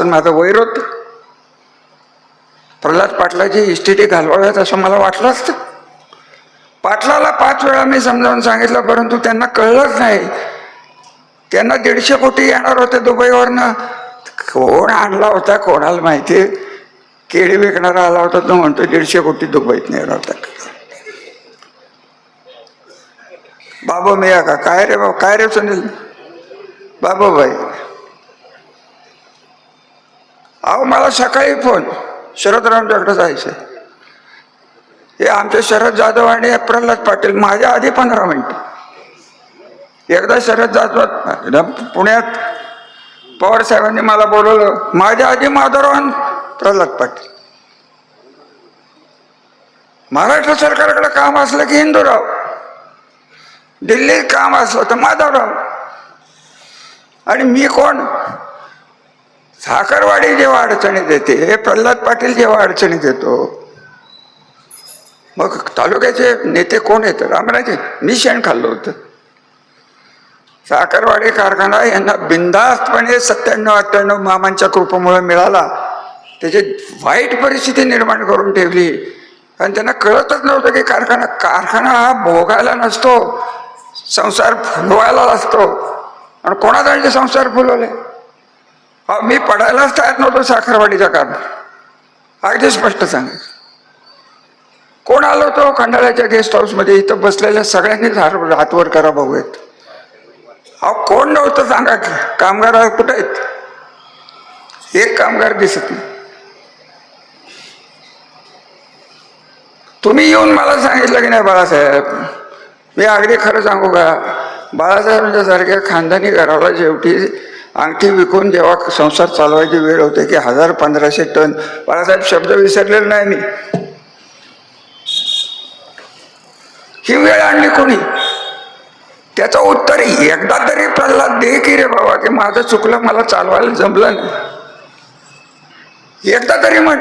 तर माझा वैर प्रल्हाद पाटलाची इस्टेटी घालवाव्यात असं मला वाटलं असतं. पाटलाला पाच वेळा मी समजावून सांगितलं परंतु त्यांना कळलंच नाही. त्यांना दीडशे कोटी येणार होते दुबईवरनं. कोण आणला होता कोणाला माहिती? केळी विकणारा आला होता तो म्हणतो दीडशे कोटी दुबईत नेणार होता. बाबा मी का? काय रे बाबा? काय रे सुनील? बाबा भाई अहो मला सकाळी फोन. शरद शरदरावच्याकडे जायचं. हे आमचे शरद जाधव आणि प्रल्हाद पाटील माझ्या आधी पंधरा मिनिट. एकदा शरद जाधव पुण्यात पवार साहेबांनी मला बोलवलं. माझ्या आधी माधवराव प्रल्हाद पाटील. महाराष्ट्र सरकारकडे काम असलं की हिंदूराव. दिल्लीत काम असलं तर माधवराव. आणि मी कोण? साखरवाडी जेव्हा अडचणीत येते हे प्रल्हाद पाटील जेव्हा अडचणीत येतो मग तालुक्याचे नेते कोण आहेत? रामराजे मी शेण खाल्लं होतं. साखरवाडी कारखाना यांना बिंदास्तपणे सत्त्याण्णव अठ्ठ्याण्णव मामांच्या कृपेमुळे मिळाला. त्याची वाईट परिस्थिती निर्माण करून ठेवली. आणि त्यांना कळतच नव्हतं की कारखाना कारखाना हा भोगायला नसतो संसार फुलवायला असतो. आणि कोणाचा संसार फुलवले? मी पडायलाच तयार नव्हतो साखरवाडीच्या कारणात अगदी स्पष्ट सांगायचं कोण आलो होतो खंडाळ्याच्या गेस्ट हाऊसमध्ये? इथं बसलेल्या सगळ्यांनीच हातवर करा भाऊ आहेत. अहो कोण नव्हतं सांगा की? कामगार कुठं आहेत? एक कामगार दिसत नाही. तुम्ही येऊन मला सांगितलं की नाही बाळासाहेब? मी अगदी खरं सांगू का? बाळासाहेबांच्या सारख्या खानदानी घराला शेवटी अंगठी विकून जेव्हा संसार चालवायची वेळ होते की हजार पंधराशे टन. बाळासाहेब शब्द विसरलेला नाही मी. ही वेळ आणली कोणी? त्याचं उत्तर एकदा तरी प्रल्हाद दे की रे बाबा की माझं चुकलं मला चालवायला जमलं नाही. एकदा तरी म्हण.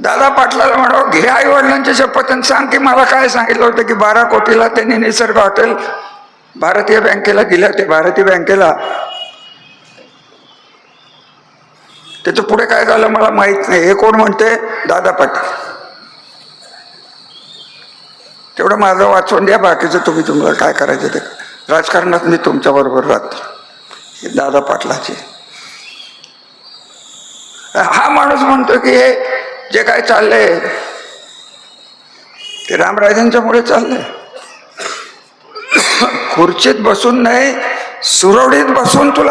दादा पाटलाला म्हणावं घे आई वडिलांची शपथ आणि सांग की मला काय सांगितलं होतं की बारा कोटीला त्यांनी निसर्ग हॉटेल भारतीय बँकेला गेल्या ते भारतीय बँकेला. त्याचं पुढे काय झालं मला माहीत नाही. हे कोण म्हणते? दादा पाटील. तेवढं माझं वाचून द्या बाकीचं तुम्ही तुम्हाला काय करायचं ते. राजकारणात मी तुमच्या बरोबर राहतो. हे दादा पाटलाचे. हा माणूस म्हणतो की हे जे काय चाललंय ते रामराजांच्यामुळे चाललंय. खुर्चीत बसून नाही सुरवडीत बसून तुला